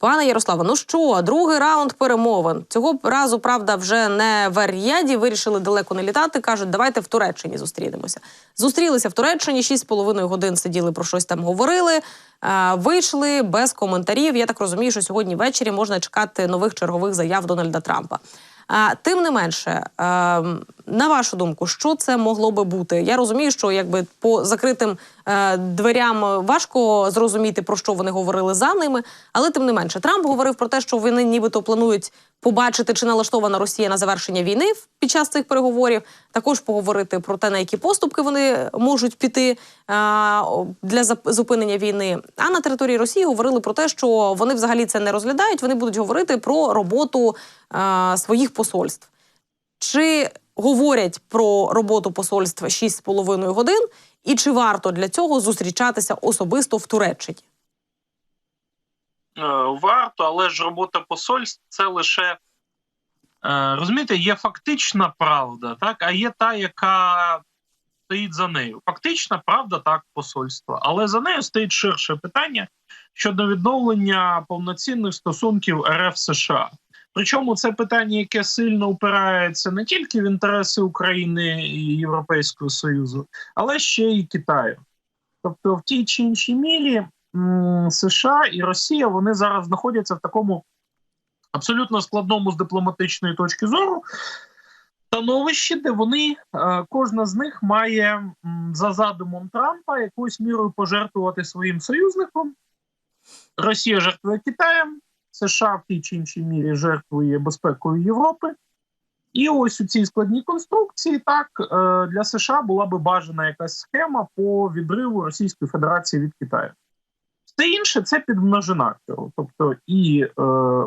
Пане Ярославе, ну що, другий раунд перемовин. Цього разу, правда, вже не в Ар'яді. Вирішили далеко не літати. кажуть, давайте в Туреччині зустрінемося. Зустрілися в Туреччині, 6,5 годин сиділи про щось там говорили. е, Вийшли без коментарів. Я так розумію, що сьогодні ввечері можна чекати нових чергових заяв Дональда Трампа. Тим не менше, е, на вашу думку, що це могло би бути? Я розумію, що якби по закритим е, дверям важко зрозуміти про що вони говорили за ними, але тим не менше, Трамп говорив про те, що вони нібито планують побачити, чи налаштована Росія на завершення війни під час цих переговорів. Також поговорити про те, на які поступки вони можуть піти е, для зупинення війни. А на території Росії говорили про те, що вони взагалі це не розглядають. Вони будуть говорити про роботу е, своїх посольств. Чи говорять про роботу посольства 6,5 годин, і чи варто для цього зустрічатися особисто в Туреччині? Е, варто, але ж робота посольств це лише е, розумієте, є фактична правда, так, а є та, яка стоїть за нею. Фактична правда, так, посольство, але за нею стоїть ширше питання щодо відновлення повноцінних стосунків РФ США. Причому це питання, яке сильно упирається не тільки в інтереси України і Європейського Союзу, але ще й Китаю. Тобто, в тій чи іншій мірі США і Росія вони зараз знаходяться в такому абсолютно складному з дипломатичної точки зору становищі, де вони е, кожна з них має за задумом Трампа якоюсь мірою пожертвувати своїм союзником. Росія жертвує Китаєм, США в тій чи іншій мірі жертвує безпекою Європи. І ось у цій складній конструкції так е, для США була би бажана якась схема по відриву Російської Федерації від Китаю. Все інше це підмножина цього. Тобто і е,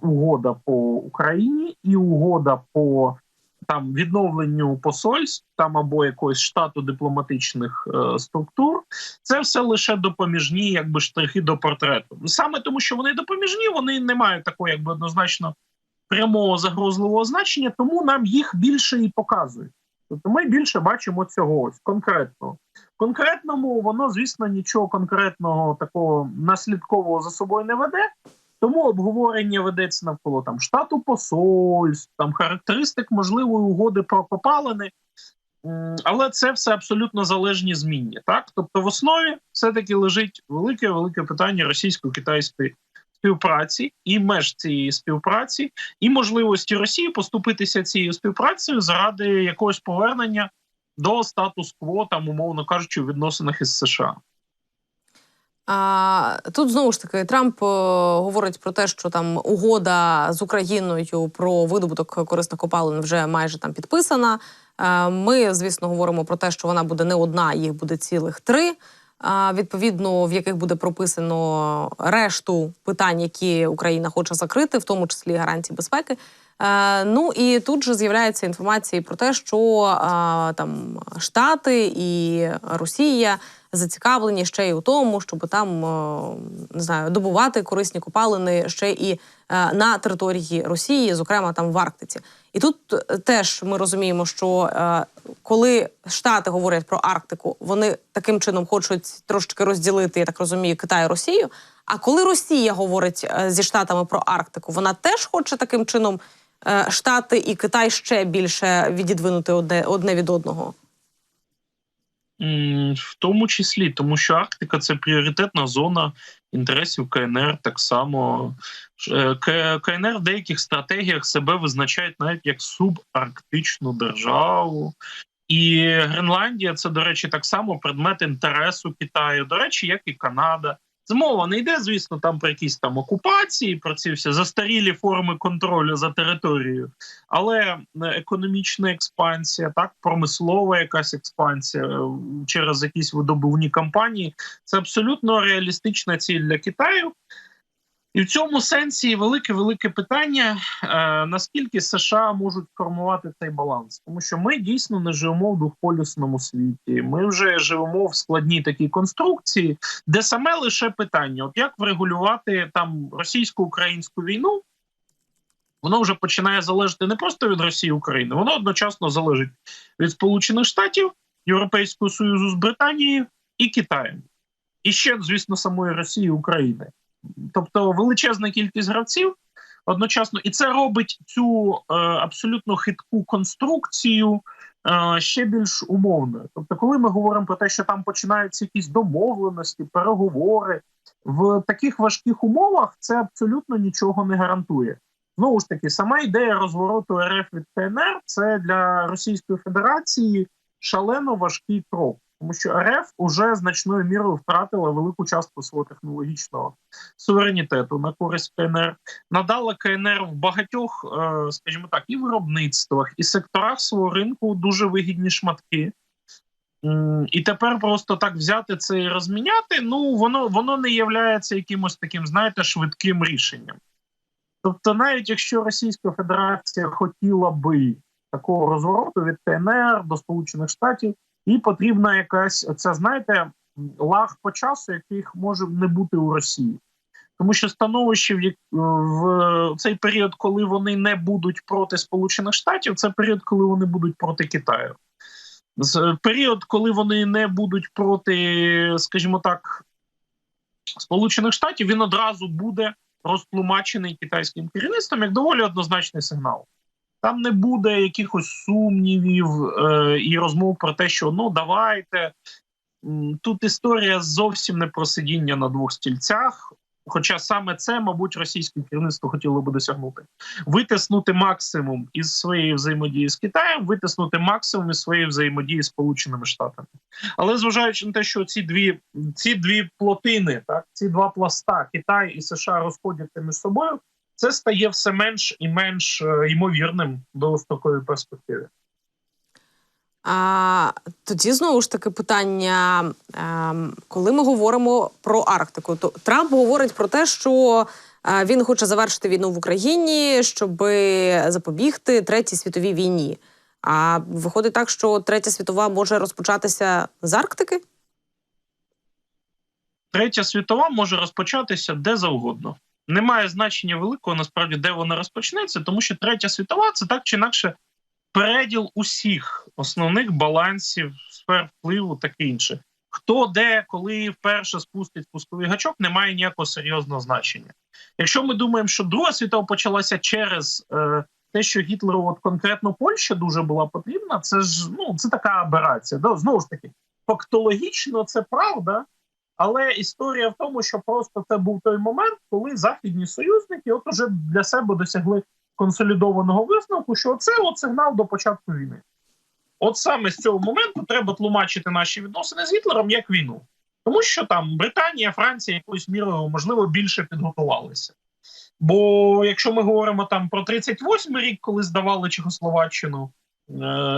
угода по Україні, і угода по там відновленню посольств там або якогось штату дипломатичних е, структур. Це все лише допоміжні, якби штрихи до портрету. Саме тому, що вони допоміжні, вони не мають такого, якби однозначно прямого загрозливого значення, тому нам їх більше і показують. Тобто ми більше бачимо цього ось конкретного. Конкретному воно, звісно, нічого конкретного такого наслідкового за собою не веде. Тому обговорення ведеться навколо там штату посольств, там характеристик можливої угоди про попалини. Але це все абсолютно залежні змінні. Так, тобто, в основі все-таки лежить велике велике питання російсько-китайської співпраці і меж цієї співпраці, і можливості Росії поступитися цією співпрацею заради якогось повернення до статус-кво, там, умовно кажучи, в відносинах із США. А, тут знову ж таки Трамп е, говорить про те, що там угода з Україною про видобуток корисних копалин вже майже там підписана. Е, ми, звісно, говоримо про те, що вона буде не одна, їх буде цілих три. А, відповідно, в яких буде прописано решту питань, які Україна хоче закрити, в тому числі гарантії безпеки. Е, ну і тут же з'являється інформація про те, що е, там Штати і Росія зацікавлені ще й у тому, щоб там е, не знаю, добувати корисні копалини ще і е, на території Росії, зокрема там в Арктиці. І тут е, теж ми розуміємо, що коли Штати говорять про Арктику, вони таким чином хочуть трошечки розділити, я так розумію, Китай і Росію. А коли Росія говорить зі Штатами про Арктику, вона теж хоче таким чином Штати і Китай ще більше відідвинути одне, одне від одного. В тому числі, тому що Арктика це пріоритетна зона інтересів КНР. Так само Е, КНР в деяких стратегіях себе визначають навіть як субарктичну державу. І Гренландія це, до речі, так само предмет інтересу Китаю, до речі, як і Канада. Змова не йде, звісно, там про якісь там окупації, про ці всі застарілі форми контролю за територією, але е, економічна експансія, так промислова якась експансія е, через якісь видобувні кампанії це абсолютно реалістична ціль для Китаю. І в цьому сенсі велике велике питання: е, наскільки США можуть формувати цей баланс, тому що ми дійсно не живемо в двохполюсному світі. Ми вже живемо в складній такій конструкції, де саме лише питання: от як врегулювати там російсько-українську війну, воно вже починає залежати не просто від Росії і України, воно одночасно залежить від Сполучених Штатів, Європейського Союзу з Британією і Китаєм, і ще, звісно, самої Росії і України. Тобто величезна кількість гравців одночасно, і це робить цю е, абсолютно хитку конструкцію е, ще більш умовною. Тобто, коли ми говоримо про те, що там починаються якісь домовленості, переговори в таких важких умовах, це абсолютно нічого не гарантує. Знову ж таки, сама ідея розвороту РФ від КНР це для Російської Федерації шалено важкий крок, тому що РФ уже значною мірою втратила велику частку свого технологічного суверенітету на користь КНР, надала КНР в багатьох, е, скажімо так, і виробництвах, і секторах свого ринку дуже вигідні шматки. І тепер просто так взяти це і розміняти. Ну воно воно не є якимось таким, знаєте, швидким рішенням. Тобто, навіть якщо Російська Федерація хотіла би такого розвороту від КНР до Сполучених Штатів, їй потрібна якась оця, знаєте, лаг по часу, яких може не бути у Росії. Тому що становище в, як- в цей період, коли вони не будуть проти Сполучених Штатів, це період, коли вони будуть проти Китаю. З період, коли вони не будуть проти, скажімо так, Сполучених Штатів, він одразу буде розтлумачений китайським керівництвом як доволі однозначний сигнал. Там не буде якихось сумнівів е, і розмов про те, що ну давайте. Тут історія зовсім не про сидіння на двох стільцях. Хоча саме це, мабуть, російське керівництво хотіло би досягнути: витиснути максимум із своєї взаємодії з Китаєм, витиснути максимум із своєї взаємодії з Сполученими Штатами. Але зважаючи на те, що ці дві ці дві плотини, так ці два пласта Китай і США розходяться між собою, це стає все менш і менш е, ймовірним до такої перспективи. А тоді знову ж таки питання: ем, коли ми говоримо про Арктику, то Трамп говорить про те, що е, він хоче завершити війну в Україні, щоб запобігти третій світовій війні. А виходить так, що третя світова може розпочатися з Арктики? Третя світова може розпочатися де завгодно. Немає значення великого насправді, де вона розпочнеться, тому що третя світова це так чи інакше переділ усіх основних балансів, сфер впливу, таке інше. Хто де, коли вперше спустить спусковий гачок, не має ніякого серйозного значення. Якщо ми думаємо, що Друга світова почалася через е, те, що Гітлеру от конкретно Польща дуже була потрібна, це ж ну це така аберація. Да? Знову ж таки, фактологічно це правда, але історія в тому, що просто це був той момент, коли західні союзники от уже для себе досягли консолідованого висновку, що це от сигнал до початку війни. От саме з цього моменту треба тлумачити наші відносини з Гітлером як війну, тому що там Британія, Франція якоюсь мірою можливо більше підготувалися. Бо якщо ми говоримо там про 38-й рік, коли здавали Чехословаччину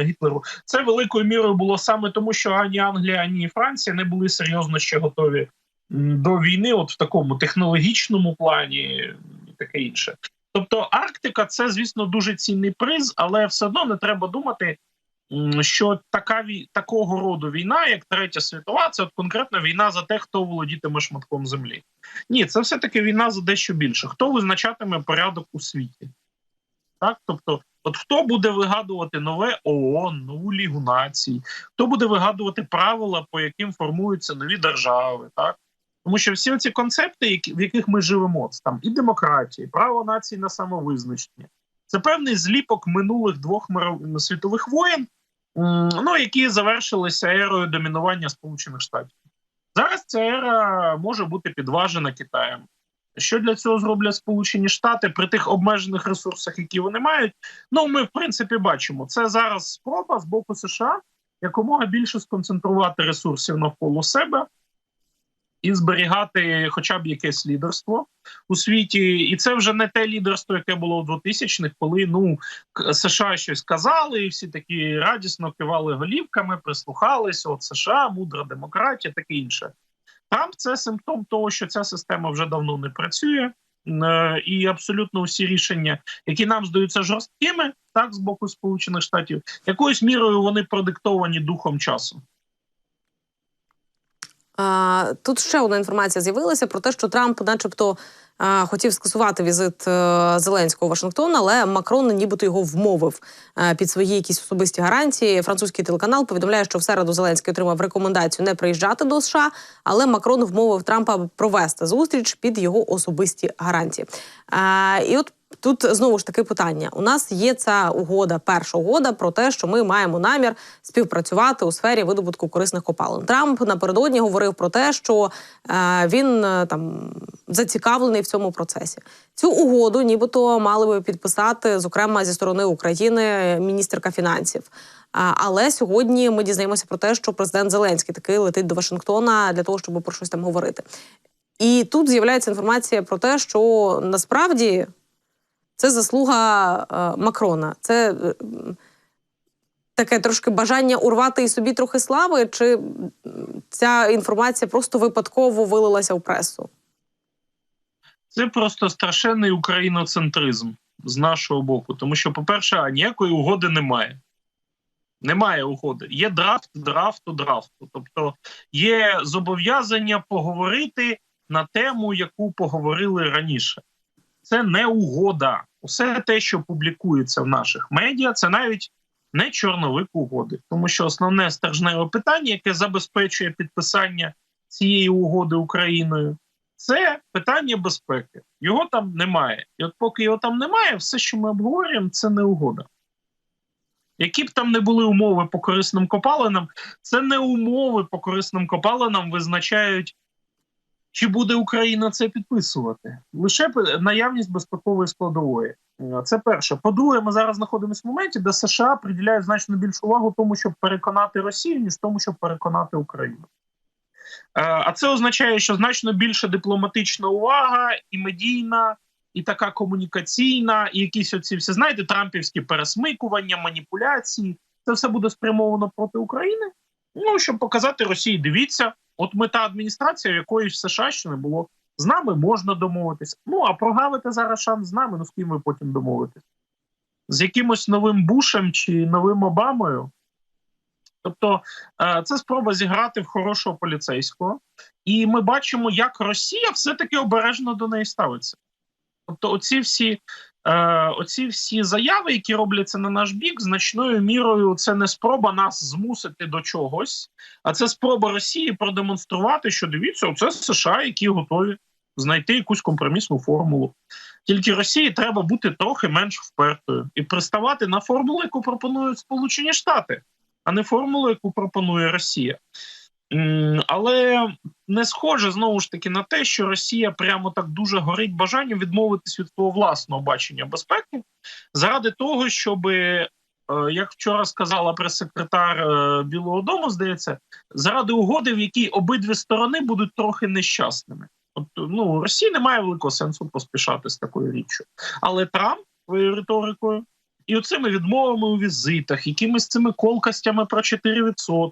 Гітлеру, це великою мірою було саме тому, що ані Англія, ані Франція не були серйозно ще готові до війни, от в такому технологічному плані і таке інше. Тобто Арктика це, звісно, дуже цінний приз, але все одно не треба думати, що така такого роду війна, як Третя світова, це от конкретно війна за те, хто володітиме шматком землі. Ні, це все таки війна за дещо більше. Хто визначатиме порядок у світі? Так, тобто, от хто буде вигадувати нове ООН, нову Лігу націй, хто буде вигадувати правила, по яким формуються нові держави, так? Тому що всі ці концепти, в яких ми живемо, там і демократія, і право нації на самовизначення, це певний зліпок минулих двох світових воєн, ну які завершилися ерою домінування Сполучених Штатів. Зараз ця ера може бути підважена Китаєм. Що для цього зроблять Сполучені Штати при тих обмежених ресурсах, які вони мають? Ну ми в принципі бачимо. Це зараз спроба з боку США якомога більше сконцентрувати ресурсів навколо себе і зберігати хоча б якесь лідерство у світі. І це вже не те лідерство, яке було у 2000-х, коли ну США щось казали, і всі такі радісно кивали голівками, прислухалися. От США, мудра демократія, таке інше. Трамп це симптом того, що ця система вже давно не працює. Е, І абсолютно усі рішення, які нам здаються жорсткими, так з боку Сполучених Штатів, якоюсь мірою вони продиктовані духом часу. Тут ще одна інформація з'явилася про те, що Трамп, начебто, хотів скасувати візит е, Зеленського у Вашингтон, але Макрон нібито його вмовив е, під свої якісь особисті гарантії. Французький телеканал повідомляє, що в середу Зеленський отримав рекомендацію не приїжджати до США, але Макрон вмовив Трампа провести зустріч під його особисті гарантії. І от Тут знову ж таки питання: у нас є ця угода, перша угода про те, що ми маємо намір співпрацювати у сфері видобутку корисних копалин. Трамп напередодні говорив про те, що е, він е, там зацікавлений в цьому процесі. Цю угоду, нібито, мали би підписати, зокрема зі сторони України, міністерка фінансів. Але сьогодні ми дізнаємося про те, що президент Зеленський таки летить до Вашингтона для того, щоб про щось там говорити. І тут з'являється інформація про те, що насправді це заслуга е, Макрона. Це е, таке трошки бажання урвати і собі трохи слави, чи ця інформація просто випадково вилилася в пресу? Це просто страшенний україноцентризм з нашого боку. Тому що, по-перше, ніякої угоди немає. Немає угоди. Є драфт драфту драфту. Тобто є зобов'язання поговорити на тему, яку поговорили раніше. Це не угода. Усе те, що публікується в наших медіа, це навіть не чорновик угоди. Тому що основне стержневе питання, яке забезпечує підписання цієї угоди Україною, це питання безпеки. Його там немає. І от поки його там немає, все, що ми обговорюємо, це не угода. Які б там не були умови по корисним копалинам, це не умови по корисним копалинам визначають, чи буде Україна це підписувати. Лише наявність безпекової складової. Е, Це перше. По-друге, ми зараз знаходимося в моменті, де США приділяють значно більшу увагу тому, щоб переконати Росію, ніж тому, щоб переконати Україну. Е, А це означає, що значно більше дипломатична увага і медійна, і така комунікаційна, і якісь оці всі, знаєте, трампівські пересмикування, маніпуляції. Це все буде спрямовано проти України. Ну, щоб показати Росії, дивіться, от ми та адміністрація, якої в США ще не було. З нами можна домовитися. Ну, а прогавити зараз шанс з нами, ну з ким ви потім домовитесь? З якимось новим Бушем чи новим Обамою. Тобто е, це спроба зіграти в хорошого поліцейського, і ми бачимо, як Росія все-таки обережно до неї ставиться. Тобто, оці всі, е, оці всі заяви, які робляться на наш бік, значною мірою це не спроба нас змусити до чогось, а це спроба Росії продемонструвати, що дивіться, оце США, які готові знайти якусь компромісну формулу. Тільки Росії треба бути трохи менш впертою і приставати на формулу, яку пропонують Сполучені Штати, а не формулу, яку пропонує Росія. Але не схоже знову ж таки на те, що Росія прямо так дуже горить бажанням відмовитись від свого власного бачення безпеки заради того, щоб, як вчора сказала прес-секретар е, Білого Дому, здається, заради угоди, в якій обидві сторони будуть трохи нещасними. Тобто, ну Росії немає великого сенсу поспішати з такою річчю. Але Трамп своєю риторикою і оцими відмовами у візитах, якимись цими колкостями про 4%,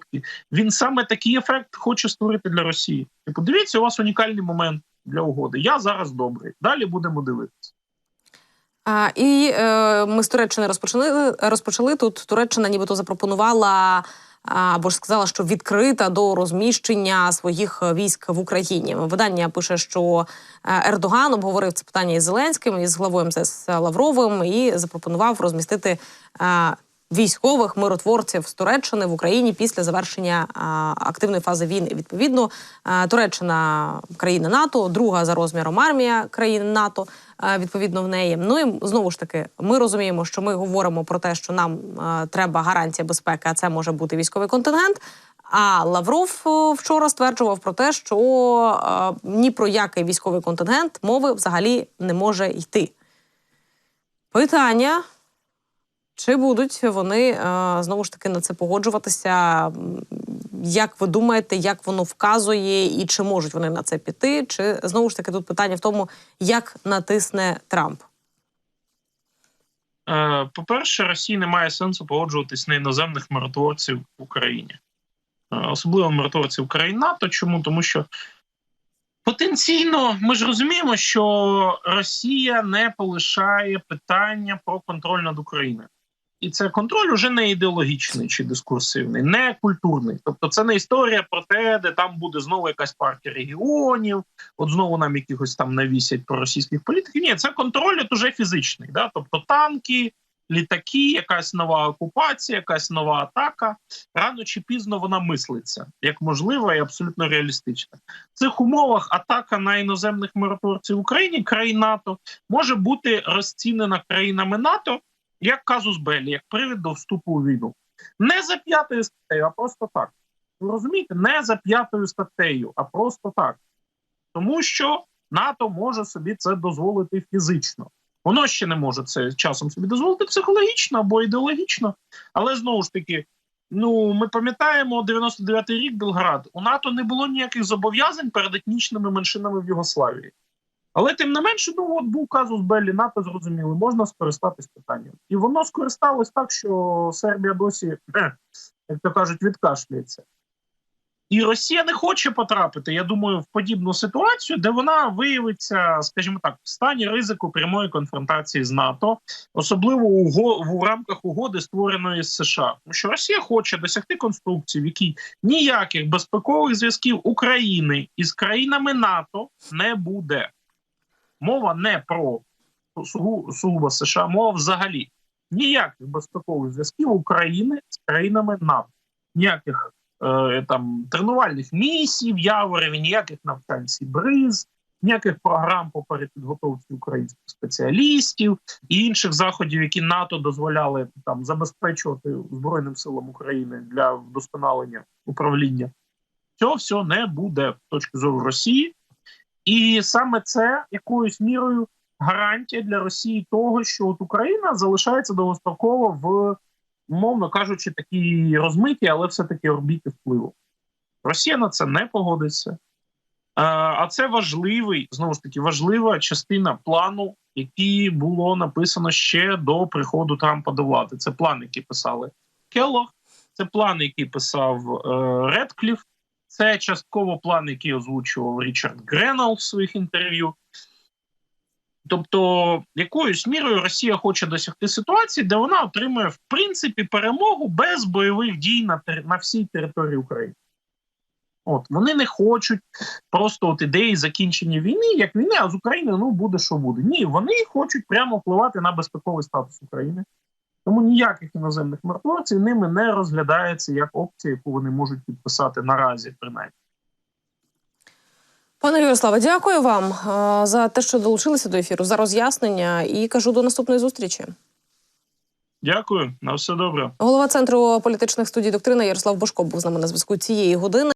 він саме такий ефект хоче створити для Росії. І подивіться, у вас унікальний момент для угоди. Я зараз добрий. Далі будемо дивитися. А, і е, ми з Туреччини розпочали розпочали. Тут Туреччина нібито запропонувала або ж сказала, що відкрита до розміщення своїх військ в Україні. Видання пише, що е, Ердоган обговорив це питання із Зеленським із главою МЗС Лавровим і запропонував розмістити. Е, Військових миротворців з Туреччини в Україні після завершення активної фази війни. Відповідно, Туреччина країна НАТО, друга за розміром армія країн НАТО. Відповідно в неї. Ну і знову ж таки, ми розуміємо, що ми говоримо про те, що нам треба гарантія безпеки, а це може бути військовий контингент. А Лавров вчора стверджував про те, що ні про який військовий контингент мови взагалі не може йти. Питання. Чи будуть вони е, знову ж таки на це погоджуватися? Як ви думаєте, як воно вказує, і чи можуть вони на це піти? Чи знову ж таки тут питання в тому, як натисне Трамп? Е, По-перше, Росії немає сенсу погоджуватись на іноземних миротворців в Україні, Е, особливо миротворців країн НАТО. Чому? Тому що потенційно ми ж розуміємо, що Росія не полишає питання про контроль над Україною. І це контроль уже не ідеологічний чи дискурсивний, не культурний. Тобто, це не історія про те, де там буде знову якась партія регіонів, от знову нам якихось там навісять про російських політиків. Ні, це контроль от уже фізичний. Да? Тобто танки, літаки, якась нова окупація, якась нова атака. Рано чи пізно вона мислиться як можлива і абсолютно реалістична. В цих умовах атака на іноземних миротворців в Україні, країн НАТО, може бути розцінена країнами НАТО як казус Белі, як привід до вступу у війну. Не за п'ятою статтею, а просто так. Ви розумієте, не за п'ятою статтею, а просто так. Тому що НАТО може собі це дозволити фізично. Воно ще не може це часом собі дозволити психологічно або ідеологічно. Але знову ж таки, ну ми пам'ятаємо 99-й рік Белград. У НАТО не було ніяких зобов'язань перед етнічними меншинами в Югославії. Але тим не менше, ну от був казус Беллі, НАТО зрозуміли, можна скористатись питанням. І воно скористалось так, що Сербія досі, як то кажуть, відкашляється. І Росія не хоче потрапити, я думаю, в подібну ситуацію, де вона виявиться, скажімо так, в стані ризику прямої конфронтації з НАТО, особливо у, рамках угоди, створеної з США. Тому що Росія хоче досягти конструкції, в якій ніяких безпекових зв'язків України із країнами НАТО не буде. Мова не про сугу- сугубо США, мова взагалі ніяких безпекових зв'язків України з країнами НАТО, ніяких е, там тренувальних місій в Яворові, ніяких навчань Сібриз, ніяких програм по перепідготовці українських спеціалістів і інших заходів, які НАТО дозволяли там забезпечувати Збройним силам України для вдосконалення управління. Цього всього не буде з точки зору Росії. І саме це якоюсь мірою гарантія для Росії того, що от Україна залишається довгостроково в, умовно кажучи, такій розмитій, але все-таки орбіті впливу. Росія на це не погодиться. А це важливий, знову ж таки, важлива частина плану, який було написано ще до приходу Трампа до влади. Це план, який писали Келлог, це план, який писав е, Редкліф, це частково план, який озвучував Річард Гренал в своїх інтерв'ю. Тобто, якоюсь мірою Росія хоче досягти ситуації, де вона отримує в принципі перемогу без бойових дій на, тер- на всій території України. От вони не хочуть просто от ідеї закінчення війни, як війни, а з України ну буде що буде. Ні, вони хочуть прямо впливати на безпековий статус України. Тому ніяких іноземних миротворців ними не розглядається як опція, яку вони можуть підписати наразі, принаймні. Пане Ярославе, дякую вам за те, що долучилися до ефіру, за роз'яснення і кажу до наступної зустрічі. Дякую, на все добре. Голова центру політичних студій доктрина Ярослав Бошко був з нами на зв'язку цієї години.